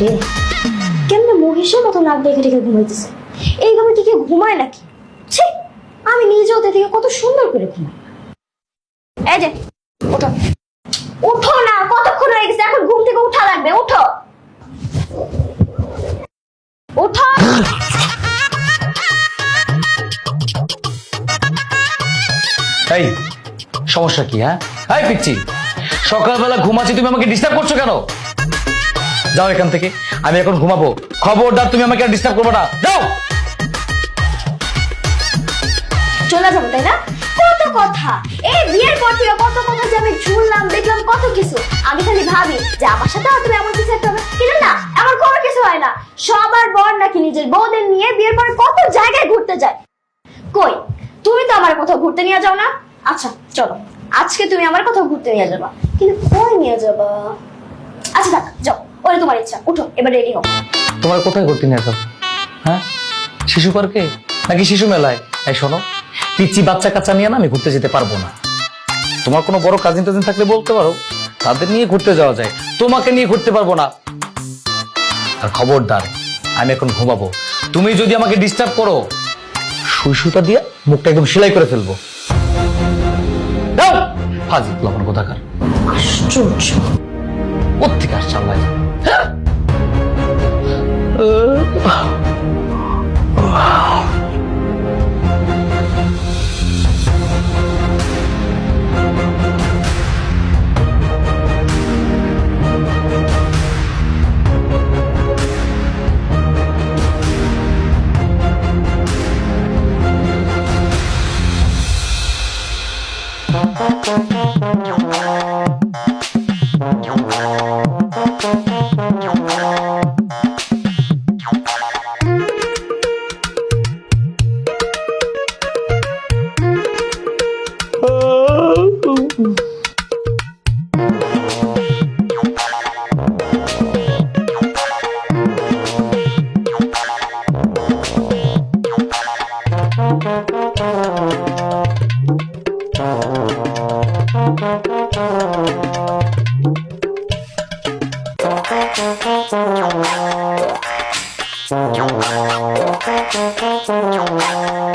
আহারে কেমনে মহিষের মতো নাক ঘুমাইতেছে এইভাবে কি ঘুমায় নাকি? ছি, আমি নিজেও তো থেকে কত সুন্দর করে ঘুমাই। এই যে, ওঠো। উঠো না, কতক্ষণ হয়ে গেছে? এখন ঘুম থেকে উঠা লাগবে উঠো উঠো এই, সমস্যা কি হ্যাঁ? এই পিচ্ছি, সকালবেলা ঘুমাচ্ছি, তুমি আমাকে ডিস্টার্ব করছ কেন? যাও এখান থেকে। আমি এখন ঘুমাবো। খবরদার, তুমি আমাকে আর ডিস্টার্ব করবে না। যাও! চলে যাব, তাই না? কত কথা। এই বিয়ের পর থেকে কত কথা যে আমি শুনলাম দেখলাম কত কিছু। আমি খালি ভাবি যে আমার সাথে হয়তো এমন কিছু একটা হবে? কিন্তু না কোনো কিছু হয় না। সবার বর নাকি নিজের বউদের নিয়ে বিয়ের পর কত জায়গায় ঘুরতে যায়। কই, তুমি তো আমার কোথাও ঘুরতে নিয়ে যাও না? আচ্ছা চলো। আজকে তুমি আমার কোথাও ঘুরতে নিয়ে যাবা। কিন্তু কই নিয়ে যাবা? আচ্ছা থাক। ওরে তোমার ইচ্ছা উঠো এবার রেডি হও। তোমার কোথায় ঘুরতে নিয়ে যাও? হ্যাঁ? শিশু পার্কে? নাকি শিশু মেলায়? এই শোনো পিচ্ছি বাচ্চা কাচ্চা নিয়ে না আমি ঘুরতে যেতে পারব না। তোমার কোনো বড় কাজিন টাজিন থাকলে বলতে পারো তাদের নিয়ে ঘুরতে যাওয়া যায়। তোমাকে নিয়ে ঘুরতে পারব না। আর খবরদার আমি এখন ঘুমাবো। তুমি যদি আমাকে ডিস্টার্ব করো সুই সুতা দিয়ে মুখটা একদম সেলাই করে ফেলব। যাও! ফাজিল লবণ কোথাকার? আশ্চর্য। 어떻게 할 상관이? Thank you. chung Thank you.